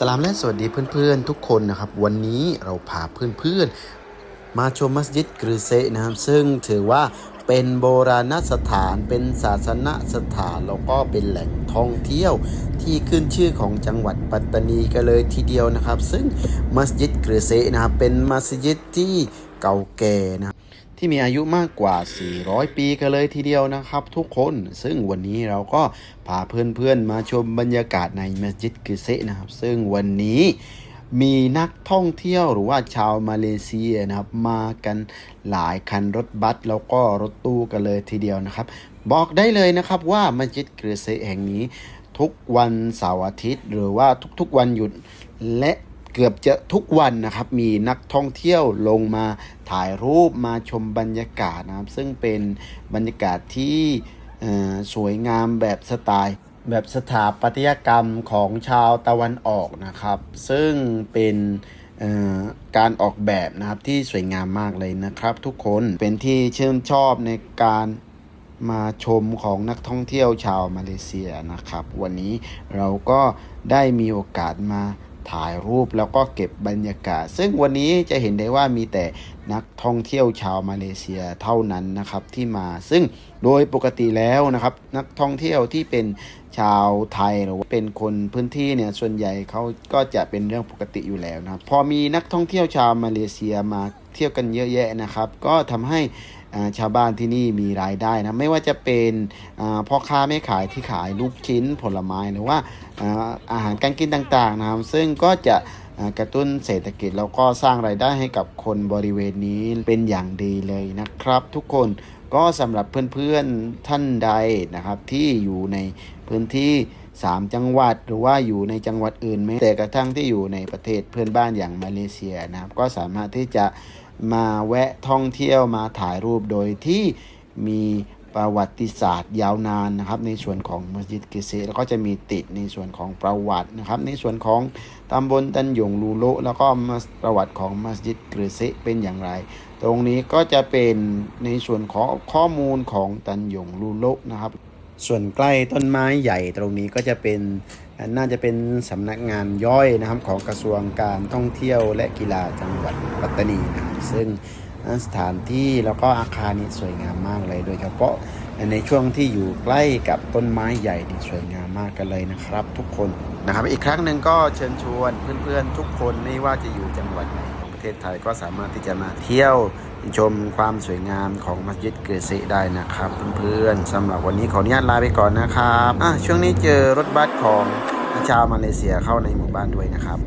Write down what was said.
สลามและสวัสดีเพื่อนๆทุกคนนะครับ วันนี้เราพาเพื่อนๆ มาชมมัสยิดกรือเซนะครับ ซึ่งถือว่า เป็นโบราณสถาน เป็นศาสนสถาน แล้วก็เป็นแหล่งท่องเที่ยวที่ขึ้นชื่อของจังหวัดปัตตานีกันเลยทีเดียวนะครับ ซึ่งมัสยิดกรือเซนะครับเป็นมัสยิดที่เก่าแก่นะที่มีอายุมากกว่า 400 ปีกันเลยทีเดียวนะครับ ทุกคน ซึ่งวันนี้เราก็พาเพื่อนๆมาชมบรรยากาศในมัสยิดกิเซนะครับ ซึ่งวันนี้ มีนักท่องเที่ยวหรือว่าชาวมาเลเซียนะครับ มากันหลายคันรถบัสแล้วก็รถตู้กันเลยทีเดียวนะครับ บอกได้เลยนะครับว่ามัสยิดกิเซแห่งนี้ ทุกวันเสาร์อาทิตย์ หรือว่าทุกๆวันหยุดและเกือบจะทุกวันนะครับมีนักท่องเที่ยวลงมาถ่ายรูปมาชมบรรยากาศนะครับ ซึ่งเป็นบรรยากาศที่สวยงามแบบสไตล์ แบบสถาปัตยกรรมของชาวตะวันออกนะครับ ซึ่งเป็นการออกแบบนะครับที่สวยงามมากเลยนะครับ ทุกคนเป็นที่ชื่นชอบในการมาชมของนักท่องเที่ยวชาวมาเลเซียนะครับ วันนี้เราก็ได้มีโอกาสมา ถ่ายรูปแล้วก็เก็บบรรยากาศ ซึ่งวันนี้จะเห็นได้ว่ามีแต่นักท่องเที่ยวชาวมาเลเซียเท่านั้นนะครับที่มา ซึ่งโดยปกติแล้วนะครับ นักท่องเที่ยวที่เป็นชาวไทยหรือว่าเป็นคนพื้นที่เนี่ยส่วนใหญ่เขาก็จะเป็นเรื่องปกติอยู่แล้วนะครับพอมีนักท่องเที่ยวชาวมาเลเซียมาเที่ยวกันเยอะแยะนะครับ ก็ทำให้ ชาวบ้านที่นี่มีรายได้นะไม่ว่าจะเป็นพ่อค้าแม่ขายที่ขายลูกชิ้นผลไม้หรือว่าอาหารการกินต่างๆนะครับซึ่งก็จะกระตุ้นเศรษฐกิจแล้วก็สร้างรายได้ให้กับคนบริเวณนี้เป็นอย่างดีเลยนะครับ ทุกคนก็สำหรับเพื่อนๆท่านใดนะครับที่อยู่ในพื้นที่ 3 จังหวัด หรือว่าอยู่ในจังหวัดอื่นแม้แต่กระทั่งที่อยู่ในประเทศเพื่อนบ้านอย่างมาเลเซียนะครับ ก็สามารถที่จะมาแวะท่องเที่ยวมาถ่ายรูปโดยที่มีประวัติศาสตร์ยาวนานนะครับ ในส่วนของมัสยิดกิเซแล้วก็จะมีติดในส่วนของประวัตินะครับ ในส่วนของตำบลตันหยงลูโลแล้วก็ประวัติของมัสยิดกิเซเป็นอย่างไร ตรงนี้ก็จะเป็นในส่วนของข้อมูลของตันหยงลูโลนะครับ ส่วนใกล้ต้นไม้ใหญ่ตรงนี้ก็จะเป็นน่าจะเป็นสำนักงานย่อยนะครับของกระทรวงการท่องเที่ยวและกีฬาจังหวัดปัตตานีนะครับซึ่งสถานที่แล้วก็อาคารนี่สวยงามมากเลย โดยเฉพาะในช่วงที่อยู่ใกล้กับต้นไม้ใหญ่นี่สวยงามมากกันเลยนะครับ ทุกคนนะครับ อีกครั้งหนึ่งก็เชิญชวนเพื่อนๆทุกคนไม่ว่าจะอยู่จังหวัดไหนของประเทศไทยก็สามารถที่จะมาเที่ยว ชมความสวยงามของมัสยิดเกษได้นะครับ เพื่อนๆสำหรับวันนี้ขออนุญาตลาไปก่อนนะครับอะช่วงนี้เจอรถบัสของชาวมาเลเซียเข้าในหมู่บ้านด้วยนะครับ